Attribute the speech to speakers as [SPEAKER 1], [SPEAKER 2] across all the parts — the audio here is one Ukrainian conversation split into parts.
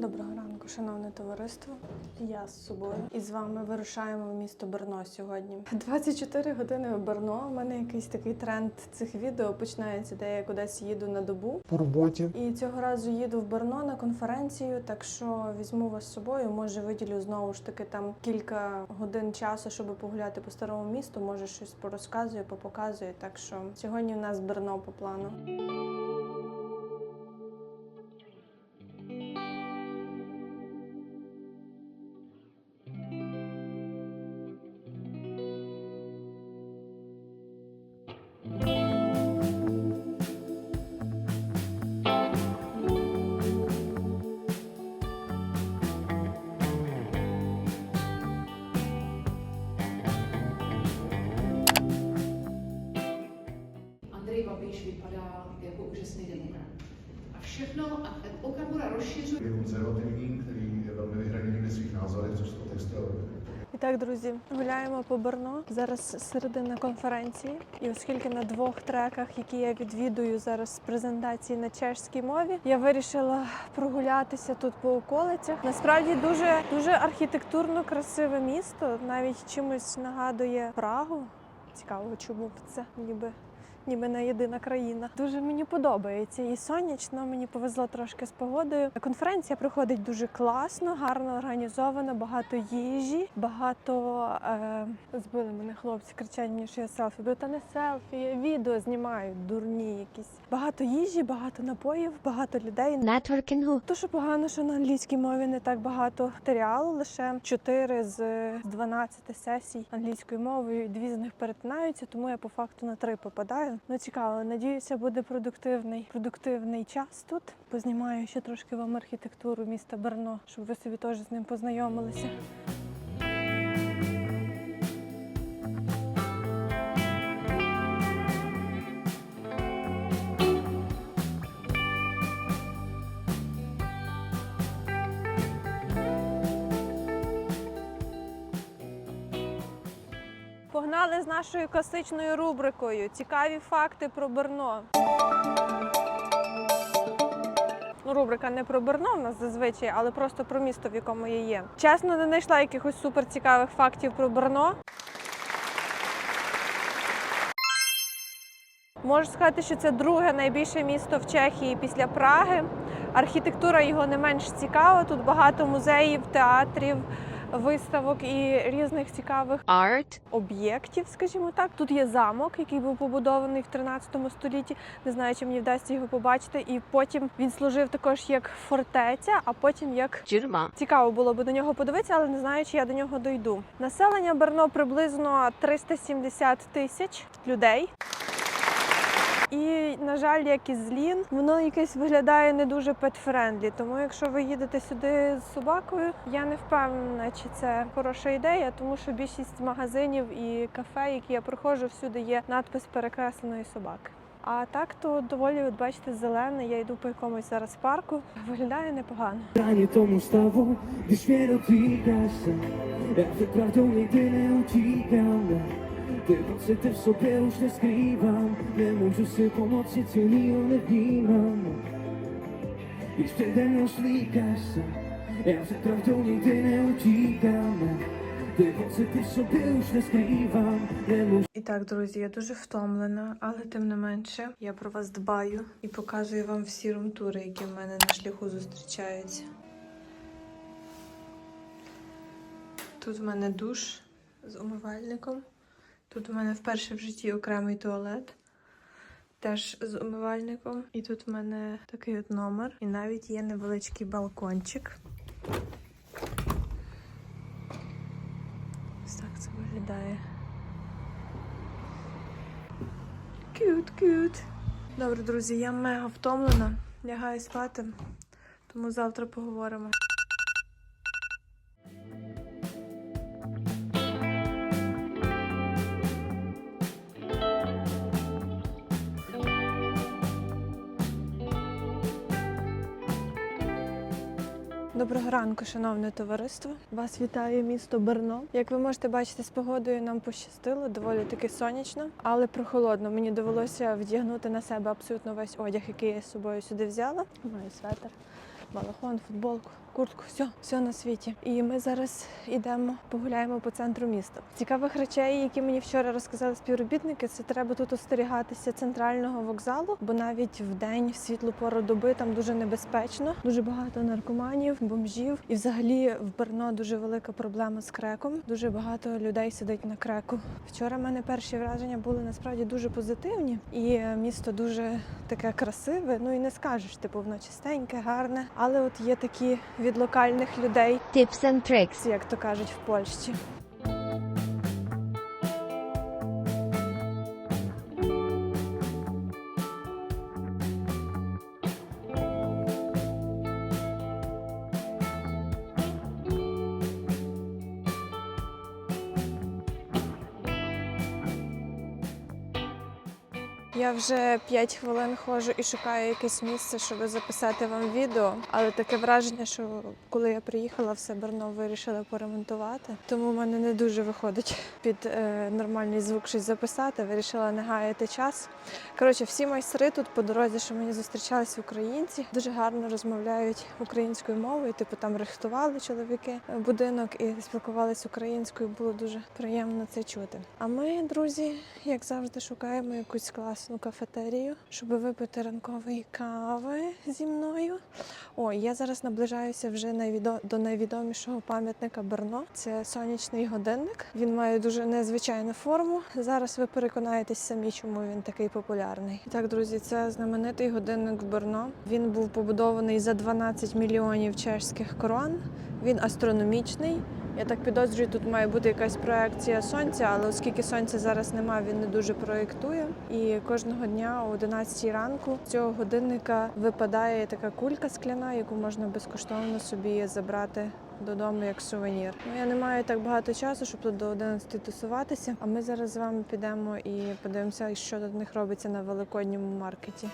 [SPEAKER 1] Доброго ранку, шановне товариство. Я з собою і з вами вирушаємо в місто Берно сьогодні. 24 години в Берно. У мене якийсь такий тренд цих відео починається, де я кудись їду на добу.
[SPEAKER 2] по роботі.
[SPEAKER 1] І цього разу їду в Берно на конференцію, так що візьму вас з собою. Може, виділю знову ж таки там кілька годин часу, щоб погуляти по старому місту. Може, щось порозказую, попоказую. Так що сьогодні в нас Берно по плану. Так, друзі, гуляємо по Берно. Зараз середина конференції. І оскільки на двох треках, які я відвідую зараз презентації на чешській мові, я вирішила прогулятися тут по околицях. Насправді дуже дуже архітектурно красиве місто, навіть чимось нагадує Прагу. Цікаво, чому це ніби. Ніби не єдина країна. Дуже мені подобається і сонячно. Мені повезло трошки з погодою. Конференція проходить дуже класно, гарно організована, багато їжі, багато е, збили мене хлопці, кричать мені, що я селфі. Бо та не селфі, я відео знімаю, дурні якісь. Багато їжі, багато напоїв, багато людей.
[SPEAKER 3] нетворкінгу.
[SPEAKER 1] То, що погано, що на англійській мові не так багато матеріалу, лише 4 з 12 сесій англійською мовою, дві з них перетинаються, тому я по факту на три попадаю. Ну цікаво, надіюся, буде продуктивний продуктивний час тут. Познімаю ще трошки вам архітектуру міста Берно, щоб ви собі теж з ним познайомилися. Погнали з нашою класичною рубрикою Цікаві факти про Берно. Ну, рубрика не про Берно в нас зазвичай, але просто про місто, в якому я є. Чесно, не знайшла якихось суперцікавих фактів про Берно. Можу сказати, що це друге найбільше місто в Чехії після Праги. Архітектура його не менш цікава. Тут багато музеїв, театрів, виставок і різних цікавих
[SPEAKER 3] Арт.
[SPEAKER 1] об'єктів, скажімо так. Тут є замок, який був побудований в 13 столітті. Не знаю, чи мені вдасться його побачити. І потім він служив також як фортеця, а потім як
[SPEAKER 3] Тюрма.
[SPEAKER 1] Цікаво було би до нього подивитися, але не знаю, чи я до нього дойду. Населення Берно приблизно 370 тисяч людей. І, на жаль, як і Злін, воно якесь виглядає не дуже пет-френдлі. Тому якщо ви їдете сюди з собакою, я не впевнена, чи це хороша ідея, тому що більшість магазинів і кафе, які я проходжу, всюди є надпис перекресленої собаки. А так то доволі, от бачите, зелене. Я йду по якомусь зараз парку. Виглядає непогано.
[SPEAKER 4] Brání tomu stavu, když mě dotýkáš se Já před Ty pocity v sobě už neskrývám Nemůžu si pomoct, nic jinýho nevnímám Když přede mnou slíkáš se Já před pravdou nikdy neutíkám ne. Ty pocity v sobě už neskrývám Nemůžu
[SPEAKER 1] І так, друзі, я дуже втомлена, але тим не менше я про вас дбаю і показую вам всі румтури, які в мене на шляху зустрічаються. Тут в мене душ з умивальником. Тут в мене вперше в житті окремий туалет. Теж з умивальником. І тут в мене такий от номер. І навіть є невеличкий балкончик. Ось так це виглядає. Кют, кют. Добре, друзі, я мега втомлена. Лягаю спати, тому завтра поговоримо. Доброго ранку, шановне товариство. Вас вітає місто Берно. Як ви можете бачити, з погодою нам пощастило, доволі таки сонячно, але прохолодно. Мені довелося вдягнути на себе абсолютно весь одяг, який я з собою сюди взяла. Маю светр. балахон, футболку. Куртку, все, все на світі. І ми зараз йдемо, погуляємо по центру міста. Цікавих речей, які мені вчора розказали співробітники, це треба тут остерігатися центрального вокзалу, бо навіть в день в світлу пору доби там дуже небезпечно. Дуже багато наркоманів, бомжів. І взагалі в Берно дуже велика проблема з креком. Дуже багато людей сидить на креку. Вчора в мене перші враження були насправді дуже позитивні, і місто дуже таке красиве. Ну і не скажеш, типу, воно чистеньке, гарне. Але от є такі від локальних людей,
[SPEAKER 3] Tips and tricks.
[SPEAKER 1] як то кажуть в Польщі. Я вже 5 хвилин ходжу і шукаю якесь місце, щоб записати вам відео. Але таке враження, що коли я приїхала, все Берно вирішили поремонтувати. Тому в мене не дуже виходить під е, нормальний звук щось записати. Вирішила не гаяти час. Коротше, всі майстри тут по дорозі, що мені зустрічалися українці, дуже гарно розмовляють українською мовою. Типу там рихтували чоловіки будинок і спілкувалися українською. Було дуже приємно це чути. А ми, друзі, як завжди, шукаємо якусь класну кафетерію, щоб випити ранкової кави зі мною. О, я зараз наближаюся вже найвідо... до найвідомішого пам'ятника Берно. Це сонячний годинник. Він має дуже незвичайну форму. Зараз ви переконаєтесь самі, чому він такий популярний. Так, друзі, це знаменитий годинник Берно. Він був побудований за 12 мільйонів чешських крон. Він астрономічний. Я так підозрюю, тут має бути якась проекція сонця, але оскільки сонця зараз немає, він не дуже проєктує. І кожного дня о 11 ранку з цього годинника випадає така кулька скляна, яку можна безкоштовно собі забрати додому як сувенір. Ну я не маю так багато часу, щоб тут до 11 тусуватися. А ми зараз з вами підемо і подивимося, що тут них робиться на великодньому маркеті.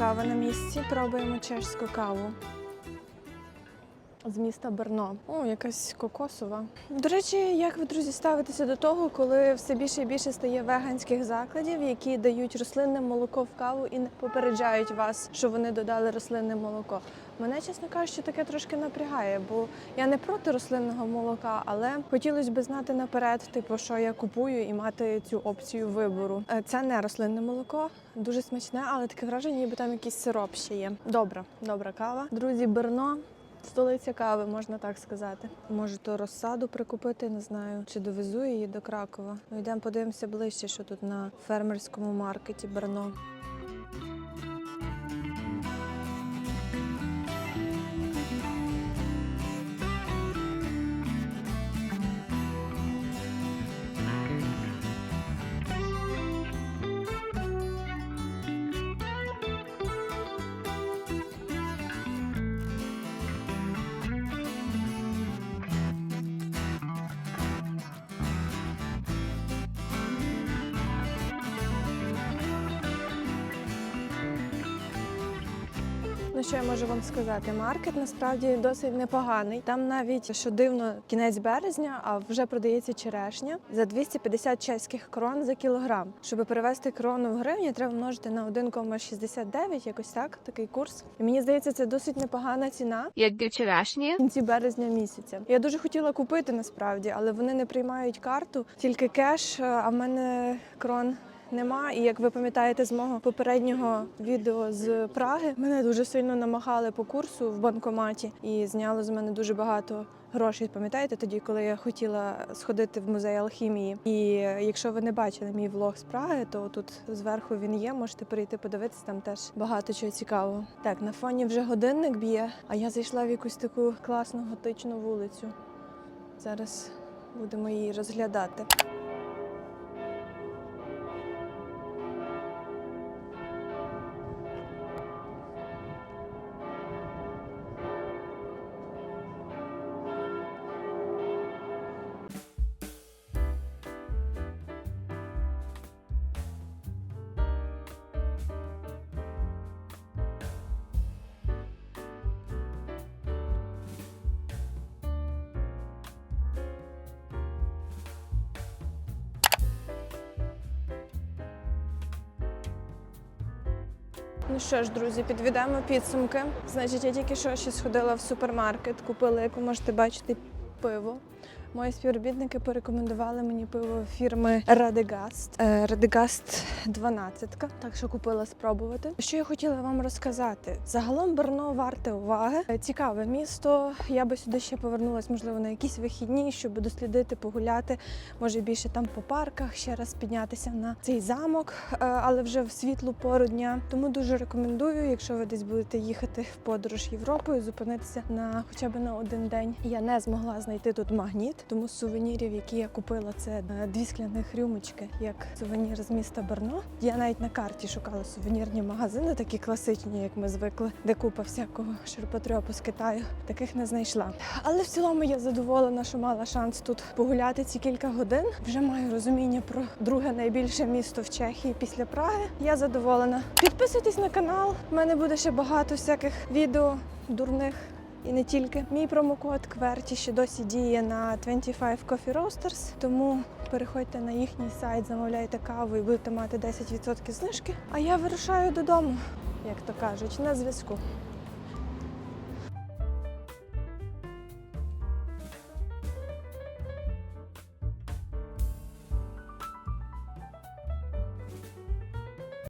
[SPEAKER 1] Кава на місці. Пробуємо чешську каву. З міста Берно. О, якась кокосова. До речі, як ви, друзі, ставитеся до того, коли все більше і більше стає веганських закладів, які дають рослинне молоко в каву і не попереджають вас, що вони додали рослинне молоко. Мене, чесно кажучи, таке трошки напрягає, бо я не проти рослинного молока, але хотілося б знати наперед, типу, що я купую і мати цю опцію вибору. Е, Це не рослинне молоко, дуже смачне, але таке враження, ніби там якийсь сироп ще є. Добра, добра кава. Друзі, Берно. Столиця кави, можна так сказати. Може, то розсаду прикупити, не знаю, чи довезу її до Кракова. Ну, йдемо подивимося ближче, що тут на фермерському маркеті Берно. Ну що я можу вам сказати? Маркет насправді досить непоганий. Там навіть що дивно, кінець березня, а вже продається черешня за 250 чеських крон за кілограм. Щоб перевести крону в гривні, треба множити на 1,69, якось так, такий курс. І мені здається, це досить непогана ціна.
[SPEAKER 3] Як до вчорашнє.
[SPEAKER 1] в кінці березня місяця. Я дуже хотіла купити насправді, але вони не приймають карту, тільки кеш. А в мене крон нема. І як ви пам'ятаєте з мого попереднього відео з Праги, мене дуже сильно намагали по курсу в банкоматі і зняло з мене дуже багато. Грошей, пам'ятаєте, тоді, коли я хотіла сходити в музей алхімії. І якщо ви не бачили мій влог з Праги, то тут зверху він є. Можете прийти подивитися, там теж багато чого цікавого. Так, на фоні вже годинник б'є, а я зайшла в якусь таку класну готичну вулицю. Зараз будемо її розглядати. Ну що ж, друзі, підведемо підсумки. Значить, я тільки що ще сходила в супермаркет, купила, як ви можете бачити, пиво. Мої співробітники порекомендували мені пиво фірми Радегаст. Е, Радегаст 12. Так що купила спробувати. Що я хотіла вам розказати? Загалом Берно варте уваги. Е, Цікаве місто. Я би сюди ще повернулась, можливо, на якісь вихідні, щоб дослідити, погуляти. Може більше там по парках, ще раз піднятися на цей замок, е, але вже в світлу пору дня. Тому дуже рекомендую, якщо ви десь будете їхати в подорож Європою, зупинитися на хоча б на один день. Я не змогла знайти тут магніт, тому з сувенірів, які я купила, це е, дві скляних рюмочки, як сувенір з міста Берно. Я навіть на карті шукала сувенірні магазини, такі класичні, як ми звикли, де купа всякого ширпотрьопу з Китаю. Таких не знайшла. Але в цілому я задоволена, що мала шанс тут погуляти ці кілька годин. Вже маю розуміння про друге найбільше місто в Чехії після Праги. Я задоволена. Підписуйтесь на канал. У мене буде ще багато всяких відео дурних. І не тільки мій промокод Кверті ще досі діє на 25 Coffee Roasters, тому переходьте на їхній сайт, замовляйте каву і будете мати 10% знижки. А я вирушаю додому, як то кажуть, на зв'язку.